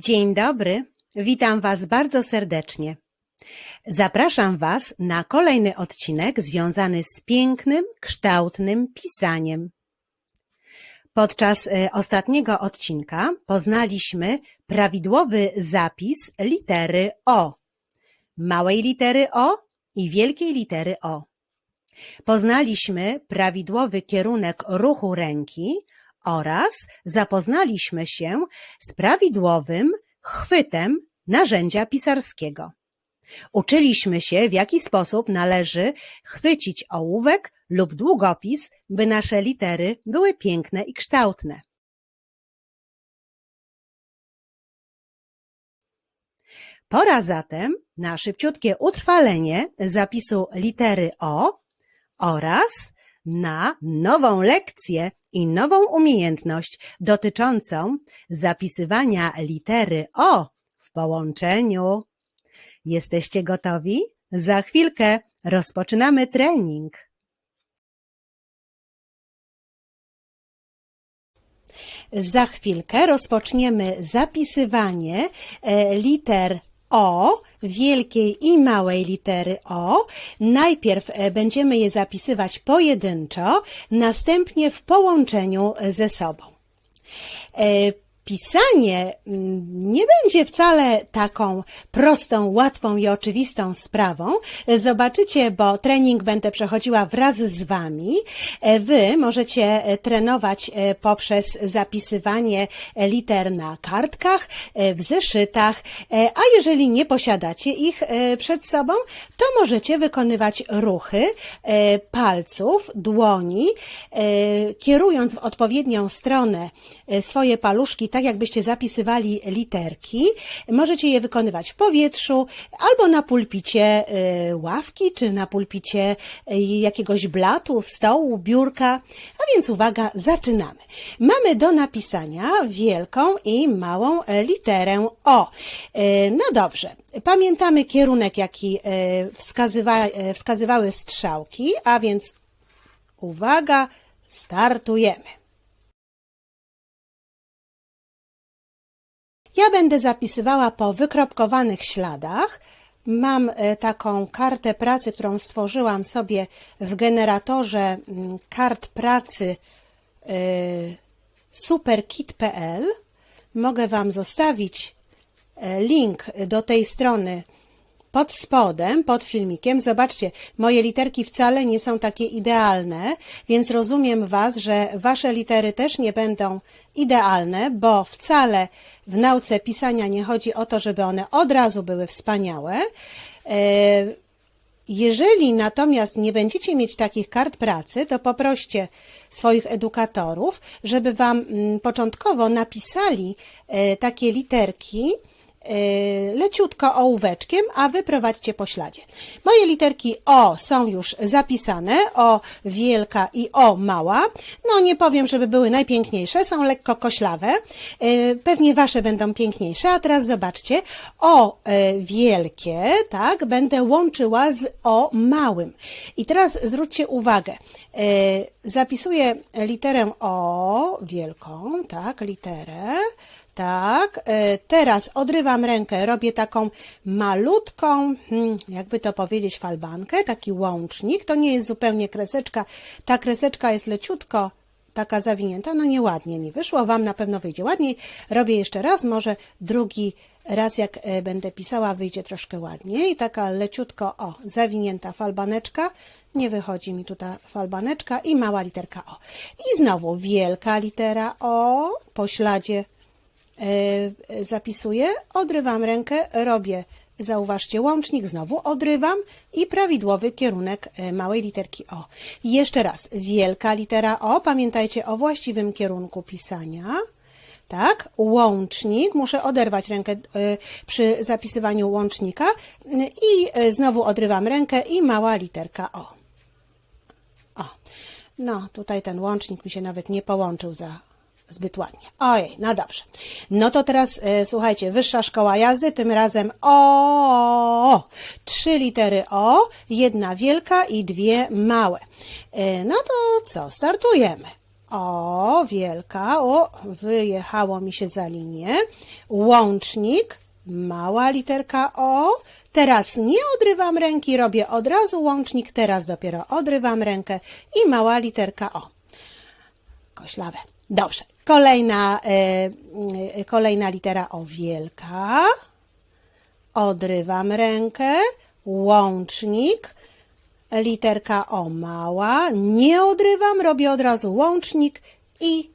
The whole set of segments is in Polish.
Dzień dobry, witam Was bardzo serdecznie. Zapraszam Was na kolejny odcinek związany z pięknym, kształtnym pisaniem. Podczas e, ostatniego odcinka poznaliśmy prawidłowy zapis litery O, małej litery O i wielkiej litery O. Poznaliśmy prawidłowy kierunek ruchu ręki oraz zapoznaliśmy się z prawidłowym chwytem narzędzia pisarskiego. Uczyliśmy się, w jaki sposób należy chwycić ołówek lub długopis, by nasze litery były piękne i kształtne. Pora zatem na szybciutkie utrwalenie zapisu litery O oraz na nową lekcję i nową umiejętność dotyczącą zapisywania litery O w połączeniu. Jesteście gotowi? Za chwilkę rozpoczynamy trening. Za chwilkę rozpoczniemy zapisywanie e, liter O, wielkiej i małej litery O. Najpierw e, będziemy je zapisywać pojedynczo, następnie w połączeniu ze sobą. Pisanie mm, nie będzie wcale taką prostą, łatwą i oczywistą sprawą. Zobaczycie, bo trening będę przechodziła wraz z Wami. E, Wy możecie e, trenować e, poprzez zapisywanie liter na kartkach, w zeszytach, a jeżeli nie posiadacie ich przed sobą, to możecie wykonywać ruchy palców, dłoni, kierując w odpowiednią stronę swoje paluszki, jakbyście zapisywali literki. Możecie je wykonywać w powietrzu albo na pulpicie e, ławki, czy na pulpicie e, jakiegoś blatu, stołu, biurka. A więc uwaga, zaczynamy. Mamy do napisania wielką i małą e, literę O. E, No dobrze. Pamiętamy kierunek, jaki e, wskazywa, wskazywały strzałki, a więc uwaga, startujemy. Ja będę zapisywała po wykropkowanych śladach. Mam e, taką kartę pracy, którą stworzyłam sobie w generatorze mm, kart pracy e, superkit.pl. Mogę Wam zostawić e, link do tej strony pod spodem, pod filmikiem. Zobaczcie, moje literki wcale nie są takie idealne, więc rozumiem Was, że Wasze litery też nie będą idealne, bo wcale w nauce pisania nie chodzi o to, żeby one od razu były wspaniałe. E, jeżeli natomiast nie będziecie mieć takich kart pracy, to poproście swoich edukatorów, żeby Wam mm, początkowo napisali e, takie literki, leciutko ołóweczkiem, a wy prowadźcie po śladzie. Moje literki O są już zapisane, O wielka i O mała. No nie powiem, żeby były najpiękniejsze, są lekko koślawe. E, Pewnie wasze będą piękniejsze, a teraz zobaczcie. O e, wielkie, tak, będę łączyła z O małym. I teraz zwróćcie uwagę. Zapisuję literę O wielką, tak, literę. Tak, e, teraz odrywam rękę, robię taką malutką, hmm, jakby to powiedzieć, falbankę, taki łącznik. To nie jest zupełnie kreseczka. Ta kreseczka jest leciutko taka zawinięta. No nieładnie mi wyszło, Wam na pewno wyjdzie ładniej. Robię jeszcze raz, może drugi raz jak e, będę pisała wyjdzie troszkę ładniej. Taka leciutko, o, zawinięta falbaneczka. Nie wychodzi mi tutaj falbaneczka i mała literka O. I znowu wielka litera O po śladzie zapisuję, odrywam rękę, robię, zauważcie, łącznik, znowu odrywam i prawidłowy kierunek e, małej literki O. Jeszcze raz, wielka litera O, pamiętajcie o właściwym kierunku pisania. Tak, łącznik, muszę oderwać rękę e, przy zapisywaniu łącznika i e, znowu odrywam rękę i mała literka O. O, no tutaj ten łącznik mi się nawet nie połączył za zbyt ładnie. Ojej, no dobrze. No to teraz e, słuchajcie, wyższa szkoła jazdy, tym razem O. Trzy litery O, jedna wielka i dwie małe. E, no to co, startujemy. O, wielka. O, wyjechało mi się za linię. Łącznik, mała literka O. Teraz nie odrywam ręki, robię od razu łącznik, teraz dopiero odrywam rękę i mała literka O. Koślawe. Dobrze. Kolejna, y, y, kolejna litera O wielka. Odrywam rękę. Łącznik. Literka O mała. Nie odrywam, robię od razu łącznik i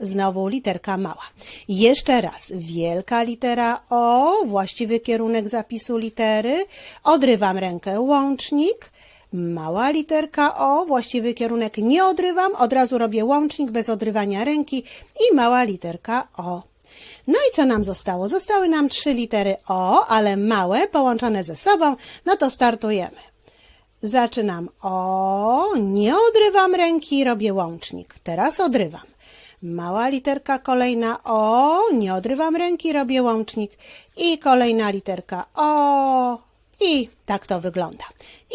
znowu literka mała. Jeszcze raz. Wielka litera O, właściwy kierunek zapisu litery. Odrywam rękę, łącznik. Mała literka O, właściwy kierunek nie odrywam, od razu robię łącznik bez odrywania ręki i mała literka O. No i co nam zostało? Zostały nam trzy litery O, ale małe, połączone ze sobą, no to startujemy. Zaczynam O, nie odrywam ręki, robię łącznik. Teraz odrywam. Mała literka kolejna O, nie odrywam ręki, robię łącznik. I kolejna literka O, i tak to wygląda.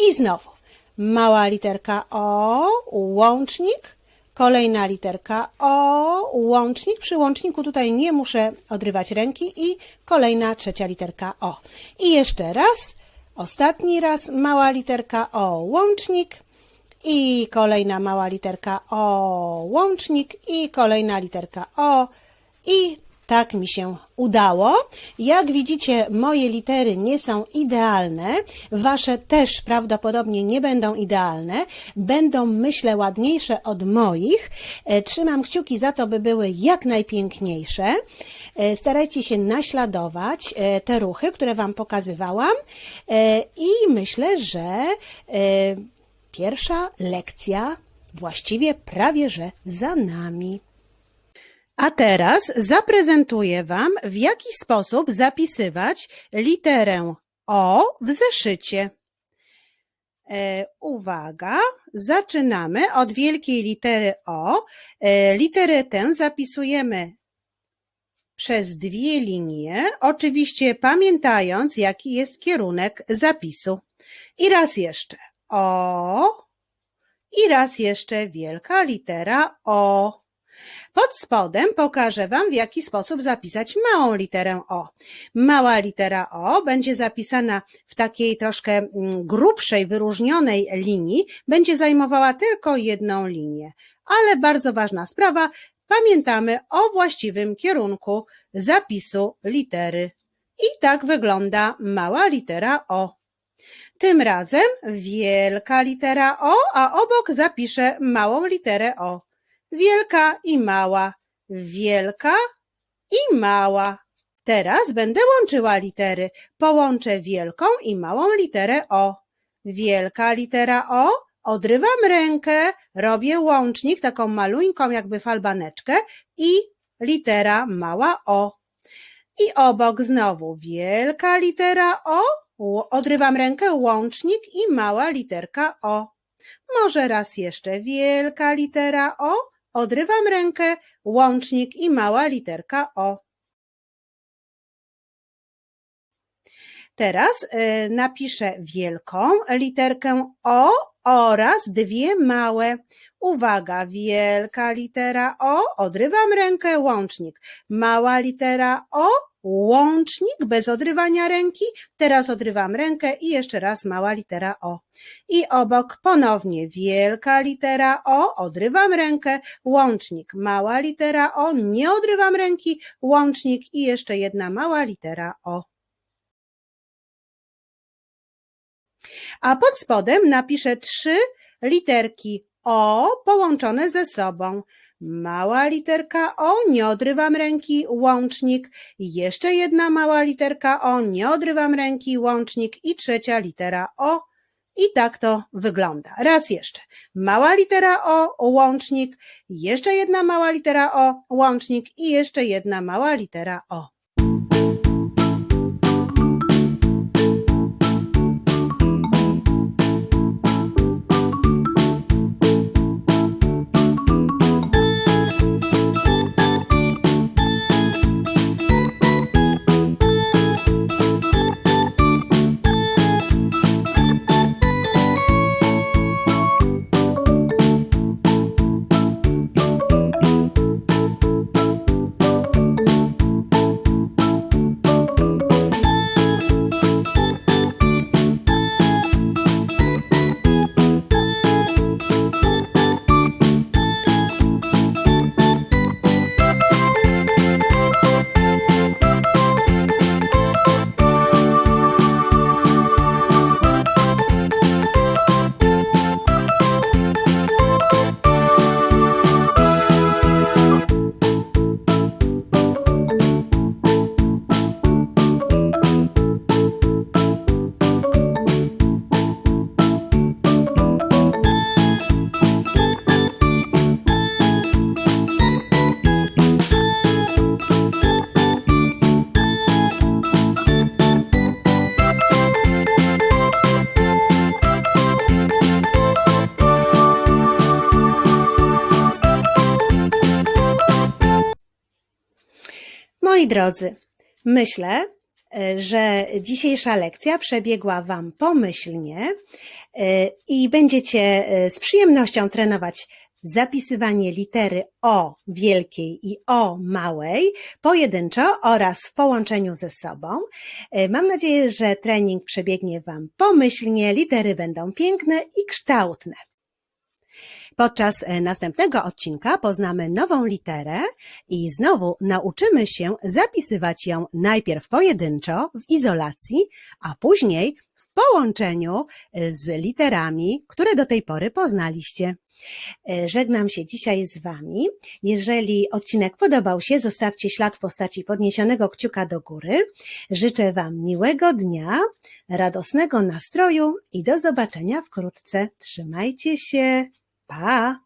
I znowu. Mała literka O, łącznik, kolejna literka O, łącznik. Przy łączniku tutaj nie muszę odrywać ręki i kolejna trzecia literka O. I jeszcze raz, ostatni raz, mała literka O, łącznik. I kolejna mała literka O, łącznik. I kolejna literka O. I tak mi się udało. Jak widzicie, moje litery nie są idealne. Wasze też prawdopodobnie nie będą idealne. Będą, myślę, ładniejsze od moich. E, Trzymam kciuki za to, by były jak najpiękniejsze. E, Starajcie się naśladować e, te ruchy, które Wam pokazywałam. I myślę, że pierwsza lekcja właściwie prawie że za nami. A teraz zaprezentuję Wam, w jaki sposób zapisywać literę O w zeszycie. E, uwaga, zaczynamy od wielkiej litery O. E, literę tę zapisujemy przez dwie linie, oczywiście pamiętając, jaki jest kierunek zapisu. I raz jeszcze O, i raz jeszcze wielka litera O. Pod spodem pokażę Wam, w jaki sposób zapisać małą literę O. Mała litera O będzie zapisana w takiej troszkę mm, grubszej, wyróżnionej linii, będzie zajmowała tylko jedną linię. Ale bardzo ważna sprawa, pamiętamy o właściwym kierunku zapisu litery. I tak wygląda mała litera O. Tym razem wielka litera O, a obok zapiszę małą literę O wielka i mała, wielka i mała. Teraz będę łączyła litery. Połączę wielką i małą literę O. Wielka litera O, odrywam rękę, robię łącznik, taką maluńką jakby falbaneczkę i litera mała O. I obok znowu wielka litera O, odrywam rękę, łącznik i mała literka O. Może raz jeszcze wielka litera O, Odrywam rękę, łącznik i mała literka O. Teraz y, napiszę wielką literkę O oraz dwie małe. Uwaga, wielka litera O, odrywam rękę, łącznik. Mała litera O, łącznik bez odrywania ręki. Teraz odrywam rękę i jeszcze raz mała litera O. I obok ponownie wielka litera O, odrywam rękę, łącznik, mała litera O, nie odrywam ręki, łącznik i jeszcze jedna mała litera O. A pod spodem napiszę trzy literki O połączone ze sobą. Mała literka O, nie odrywam ręki, łącznik. Jeszcze jedna mała literka O, nie odrywam ręki, łącznik. I trzecia litera O. I tak to wygląda. Raz jeszcze. Mała litera O, łącznik. Jeszcze jedna mała litera O, łącznik. I jeszcze jedna mała litera O. Moi drodzy, myślę, e, że dzisiejsza lekcja przebiegła Wam pomyślnie e, i będziecie e, z przyjemnością trenować zapisywanie litery O wielkiej i O małej pojedynczo oraz w połączeniu ze sobą. Mam nadzieję, że trening przebiegnie Wam pomyślnie, litery będą piękne i kształtne. Podczas e, następnego odcinka poznamy nową literę i znowu nauczymy się zapisywać ją najpierw pojedynczo w izolacji, a później w połączeniu e, z literami, które do tej pory poznaliście. E, Żegnam się dzisiaj z Wami. Jeżeli odcinek podobał się, zostawcie ślad w postaci podniesionego kciuka do góry. Życzę Wam miłego dnia, radosnego nastroju i do zobaczenia wkrótce. Trzymajcie się. Pá!